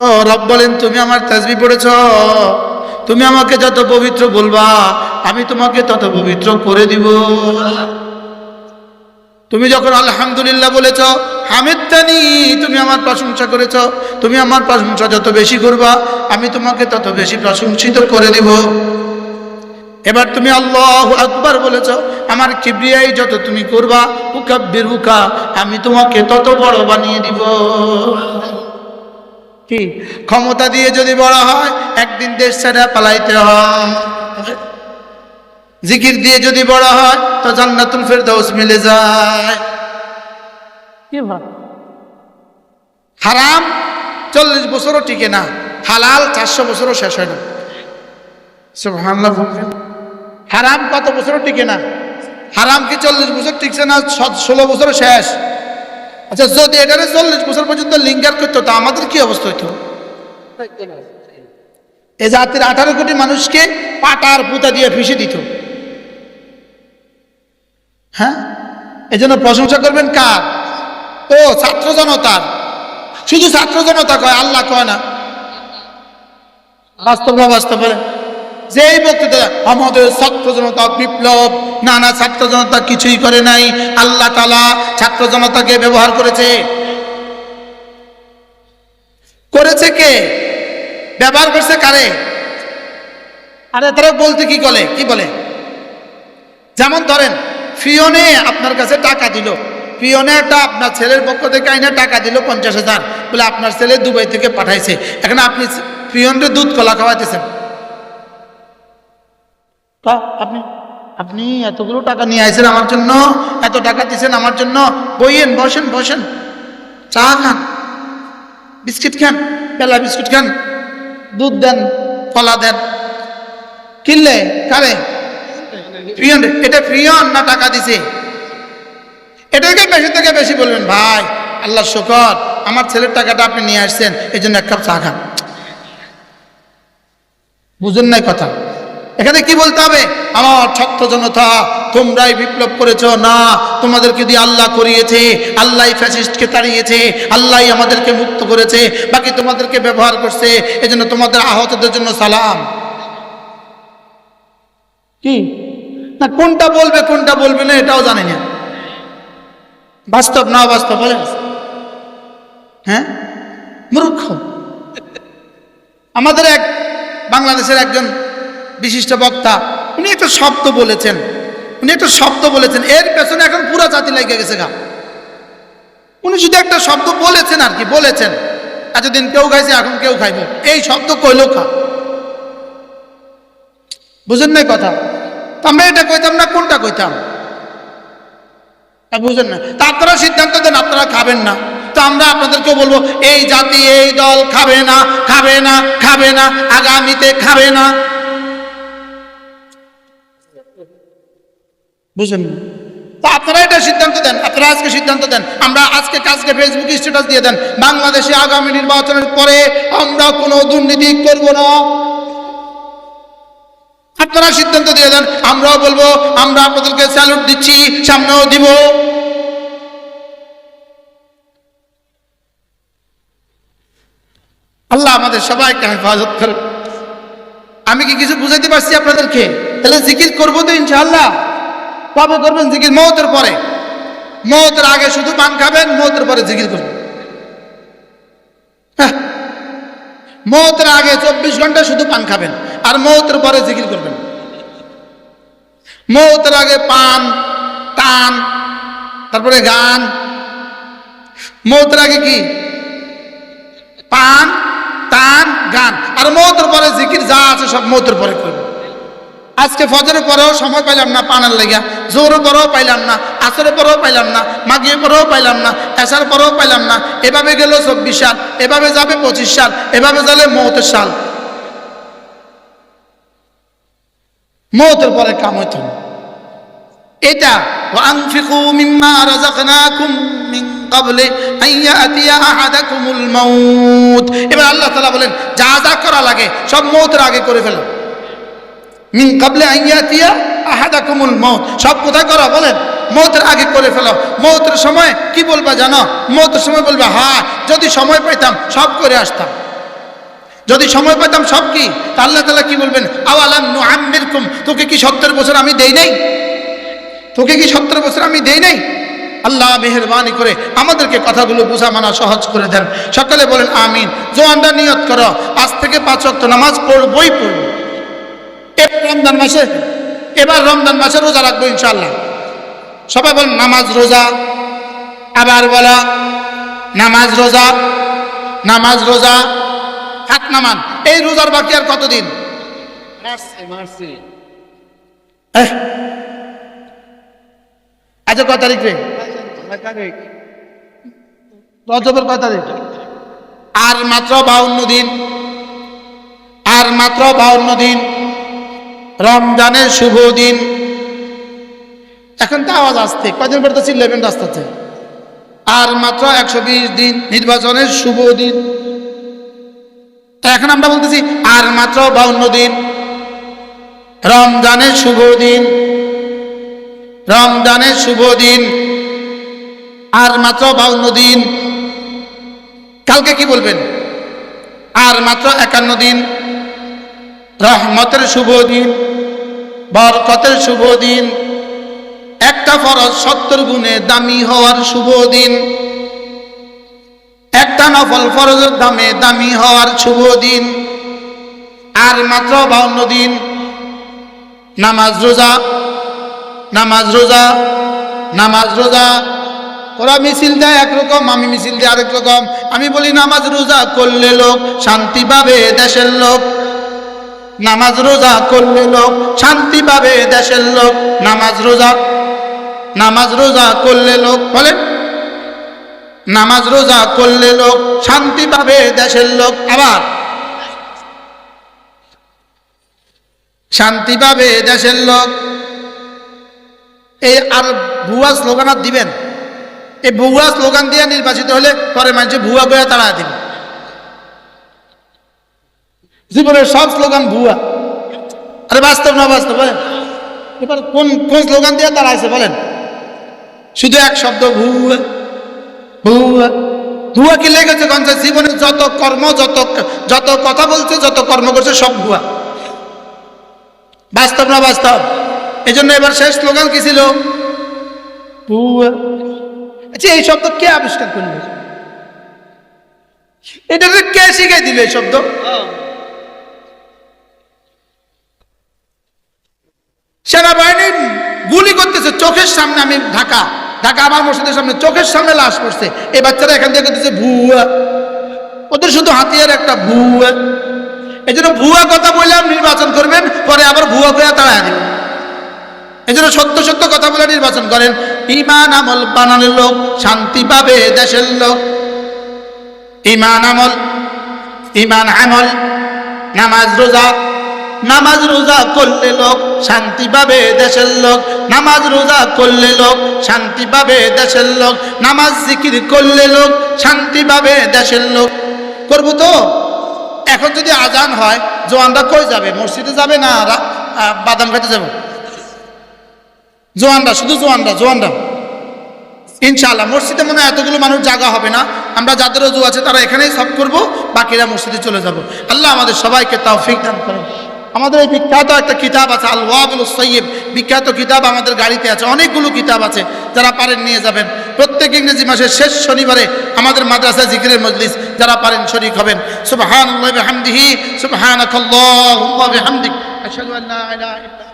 ও রব বলেন, তুমি আমার তাজবি পড়েছ? তুমি আমাকে যত পবিত্র বলবা, আমি তোমাকে তত পবিত্র করে দিব। তুমি যখন আলহামদুলিল্লাহ বলেছ হামিদানি তুমি আমার প্রশংসা করেছ, তুমি আমার প্রশংসা যত বেশি করবা, আমি তোমাকে তত বেশি প্রশংসিত করে দিব। এবার তুমি আল্লাহ আকবার বলেছ, আমার কিবরিয়াই যত তুমি করবা উকাব্বির উকা আমি তোমাকে তত বড় বানিয়ে দিব। কি? ক্ষমতা দিয়ে যদি বড় হয় একদিন দেশ ছেড়ে পালাইতে হয়। জিকির দিয়ে যদি বড় হয় তো জান্নাতুল ফেরদাউস মিলে যায়। কি হারাম চল্লিশ বছরও টিকে না হালাল চারশো বছরও শেষ হয় না। হারাম কত বছরও টিকে না হারাম কি চল্লিশ বছর টিকছে না ষোলো বছরও শেষ। আচ্ছা যদি এটারে চল্লিশ বছর পর্যন্ত লিঙ্গার করতো, তা আমাদের কি অবস্থা হইতো? এ জাতির আঠারো কোটি মানুষকে পাটার পুতা দিয়ে ফিসে দিত। হ্যাঁ? এজন্য প্রশংসা করবেন কার? ও, ছাত্র জনতার। শুধু ছাত্র জনতা কয়, আল্লাহ কয় না। বাস্তব না বাস্তব যেই বক্তৃতা আমাদের ছাত্র জনতা বিপ্লব না না ছাত্র জনতা কিছুই করে নাই, আল্লাহ তালা ছাত্র জনতাকে ব্যবহার করেছে। করেছে কে? ব্যবহার করছে কারে? আরে তারা বলতে কি বলে? কি বলে? যেমন ধরেন, ফিওনে আপনার কাছে টাকা দিল। পিয়নে একটা আপনার ছেলের পক্ষ থেকে আইনা টাকা দিল পঞ্চাশ হাজার। বলে আপনার ছেলে দুবাই থেকে পাঠাইছে। এখন আপনি পিয়নরে দুধ কলা খাওয়াইতেছেন। তা আপনি আপনি এতগুলো টাকা নিয়ে আইছেন আমার জন্য, এত টাকা দিয়েছেন আমার জন্য, বইয়েন, বসেন বসেন। চা খান, বিস্কিট খান পেলা বিস্কুট খান, দুধ দেন, কলা দেন। কিনলে, কারে? প্রিয়ন এটা প্রিয়ন না টাকা দিছে? এটাকে বেশি থেকে বেশি বলবেন, ভাই আল্লাহ শুকর, আমার ছেলের টাকাটা আপনি নিয়ে আসছেন এই জন্য এক কাপ চা খান। বুঝুন নাই কথা? এখানে কি বলতে হবে? আমার ছাত্র জনতা, তোমরাই বিপ্লব করেছ। না, তোমাদেরকে দিয়ে আল্লাহ করিয়েছে, আল্লাহ ফ্যাসিস্টকে তাড়িয়েছে, আল্লাহ আমাদেরকে মুক্ত করেছে, বাকি তোমাদেরকে ব্যবহার করছে, এজন্য তোমাদের আহতদের জন্য সালাম। কি? না, কোনটা বলবে কোনটা বলবে না, এটাও জানি না। বাস্তব না বাস্তব বলেন। হ্যাঁ? মূর্খ। আমাদের এক, বাংলাদেশের একজন বিশিষ্ট বক্তা। উনি একটা শব্দ বলেছেন। উনি একটা শব্দ বলেছেন। এর পেছনে এখন পুরা জাতি লেগে গেছে গা। উনি শুধু একটা শব্দ বলেছেন আর কি, বলেছেন, এতদিন কেউ খাইছে, এখন কেউ খাইব এই শব্দ কইল খা বুঝেন নাই কথা? আমরা এটা কইতাম না, কোনটা কইতাম? বুঝেন না। তা আপনারা সিদ্ধান্ত দেন, আপনারা খাবেন না। তো আমরা আপনাদেরকে বলব, এই জাতি, এই দল খাবে না খাবে না খাবে না, আগামীতে খাবে না। বুঝেন? না? তা আপনারা এটা সিদ্ধান্ত দেন, আপনারা আজকে সিদ্ধান্ত দেন। আমরা আজকে কাজকে ফেসবুক স্ট্যাটাস দিয়ে দেন। বাংলাদেশে আগামী নির্বাচনের পরে আমরা কোনো দুর্নীতি করব না। আপনারা সিদ্ধান্ত দিয়ে দেন, আমরাও বলব, আমরা আপনাদেরকে স্যালুট দিচ্ছি, সামনেও দিব। আল্লাহ আমাদের সবাইকে হেফাজত করে আমি কি কিছু বুঝাইতে পারছি আপনাদেরকে? তাহলে জিকির করব তো ইনশাআল্লাহ। কবে করবেন জিকির মৌতের পরে। মৌতের আগে শুধু পান খাবেন, মৌতের পরে জিকির করবেন। হ্যাঁ। মৌতের আগে চব্বিশ ঘণ্টা শুধু পান খাবেন আর মৌতের পরে জিকির করবেন। মৌতের আগে পান, টান, তারপরে গান। মৌতের আগে কি? পান, টান, গান। আর মৌতের পরে জিকির যা আছে সব মৌতের পরে করবেন। আজকে ফজরের পরেও সময় পাইলাম না পানের লেগা জোরের পরেও পাইলাম না আসরের পরেও পাইলাম না মাগিয়ে পরেও পাইলাম না এসার পরেও পাইলাম না এভাবে গেল চব্বিশ সাল এভাবে যাবে পঁচিশ সাল এভাবে যাবে মৌতের সাল মৌতের পরে কাম হইত না এটা وأنفقوا مما رزقناكم من قبل أن يأتي أحدكم الموت এবার আল্লাহ তাআলা বলেন যা যা করা লাগে সব মৌতের আগে করে ফেলো মিন কাবলে আইয়াতিয়া আহাদাকুমুল মৌত সব কোথায় করা, বলেন মৌতের আগে করে ফেলো। মৌতের সময় কি বলবা জানো? মৌতের সময় বলবে হ্যাঁ যদি সময় পাইতাম, সব করে আসতাম। যদি সময় পেতাম সব কি? তা আল্লাহ তালা কি বলবেন? আওয়ালাম নু আমিরকুম তোকে কি সত্তর বছর আমি দেই নাই? তোকে কি সত্তর বছর আমি দেই নাই? আল্লাহ মেহরবানি করে আমাদেরকে কথাগুলো বোঝা মানা সহজ করে দেন। সকালে বলেন, আমিন। জোয়ানরা নিয়ত করো, আজ থেকে পাঁচ ওয়াক্ত নামাজ পড়বই পড়ব। এবার রমজান মাসে এবার রমজান মাসে রোজা রাখব ইনশাল্লাহ সবাই বল নামাজ রোজা। আবার বলা নামাজ রোজা নামাজ রোজা হাত নামান। এই রোজার বাকি আর কতদিন। আচ্ছা কয় তারিখ রে? রজবের কয় তারিখ? আর মাত্র বাউন্ন দিন। আর মাত্র বাউন্ন দিন। রমজানের শুভ দিন। এখন তো আওয়াজ আসতে কদিন পরে তো চিল্লাবেন রাস্তাতে। আর মাত্র একশো বিশ দিন নির্বাচনের শুভ দিন। এখন আমরা বলতেছি, আর মাত্র বাউন্ন দিন। রমজানের শুভ দিন। রমজানের শুভ দিন। আর মাত্র বাউন্ন দিন। কালকে কি বলবেন? আর মাত্র একান্ন দিন। রহমতের শুভ দিন, বরকতের শুভ দিন, একটা ফরজ সত্তর গুণে দামি হওয়ার শুভ দিন, একটা নফল ফরজের দামে দামি হওয়ার শুভ দিন, আর মাত্র বাউন্ন দিন, নামাজ রোজা নামাজ রোজা নামাজ রোজা। ওরা মিছিল দেয় একরকম আমি মিছিল দিই আরেক রকম। আমি বলি, নামাজ রোজা করলে লোক শান্তি পাবে দেশের লোক। নামাজ রোজা করলে লোক শান্তি পাবে দেশের লোক। নামাজ রোজা নামাজ রোজা করলে লোক, বলেন। নামাজ রোজা করলে লোক শান্তি পাবে দেশের লোক। আবার শান্তি পাবে দেশের লোক। এই আর ভুয়া স্লোগান দিবেন। এই ভুয়া স্লোগান দিয়ে নির্বাচিত হলে পরে মানুষে ভুয়া বইয়া তাড়া দিবে। জীবনের সব স্লোগান ভুয়া আরে বাস্তব না বাস্তব এবার কোন কোন স্লোগান দিয়ে দাঁড়াইছে, বলেন। শুধু এক শব্দ, ভুয়া ভুয়া ভুয়া কি লেগেছে গঞ্জে জীবনের যত কর্ম, যত যত কথা বলছে, যত কর্ম করছে, সব ভুয়া। বাস্তব না বাস্তব? এই জন্য এবার শেষ স্লোগান কি ছিল? ভুয়া আচ্ছা এই শব্দ কে আবিষ্কার করল? এটা কে শিখাই দিল এই শব্দ? সেনাবাহিনী গুলি করতেছে, চোখের সামনে আমি ঢাকা ঢাকা আমার মসজিদের সামনে চোখের সামনে লাশ পড়ছে। এই বাচ্চারা এখান থেকে করতেছে ভুয়া। ওদের শুধু হাতিয়ার একটা ভুয়া। এই জন্য ভুয়া কথা বললাম নির্বাচন করবেন, পরে আবার ভুয়া করে তাড়া দেবেন। এই জন্য সত্য সত্য কথা বলে নির্বাচন করেন। ইমান আমল বানানোর লোক, শান্তি পাবে দেশের লোক। ইমান আমল ইমান আমল, নামাজ রোজা নামাজ রোজা করলে লোক শান্তি পাবে দেশের লোক। নামাজ রোজা করলে লোক শান্তি পাবে দেশের লোক। নামাজ জিকির করলে লোক শান্তি পাবে দেশের লোক। করব তো? এখন যদি আজান হয়, জোয়ানরা কই যাবে? মসজিদে যাবে না? বাদাম খেতে যাব? জোয়ানরা, শুধু জোয়ানরা জোয়ানরা। ইনশাআল্লাহ, মসজিদে মনে হয় এতগুলো মানুষ জায়গা হবে না। আমরা যাদের অজু আছে, তারা এখানেই সব করব, বাকিরা মসজিদে চলে যাব। আল্লাহ আমাদের সবাইকে তৌফিক দান করেন আমাদের এই বিখ্যাত একটা কিতাব আছে আল ওয়াবুল সৈয়ব বিখ্যাত কিতাব আমাদের গাড়িতে আছে, অনেকগুলো কিতাব আছে, যারা পারেন নিয়ে যাবেন। প্রত্যেক ইংরেজি মাসের শেষ শনিবারে আমাদের মাদ্রাসা জিকিরের মজলিস, যারা পারেন শরিক হবেন। সুবহানাল্লাহি বিহামদিহি, সুবহানাকাল্লাহুম্মা বিহামদিক। আশহাদু আল্লা ইলাহা ইল্লা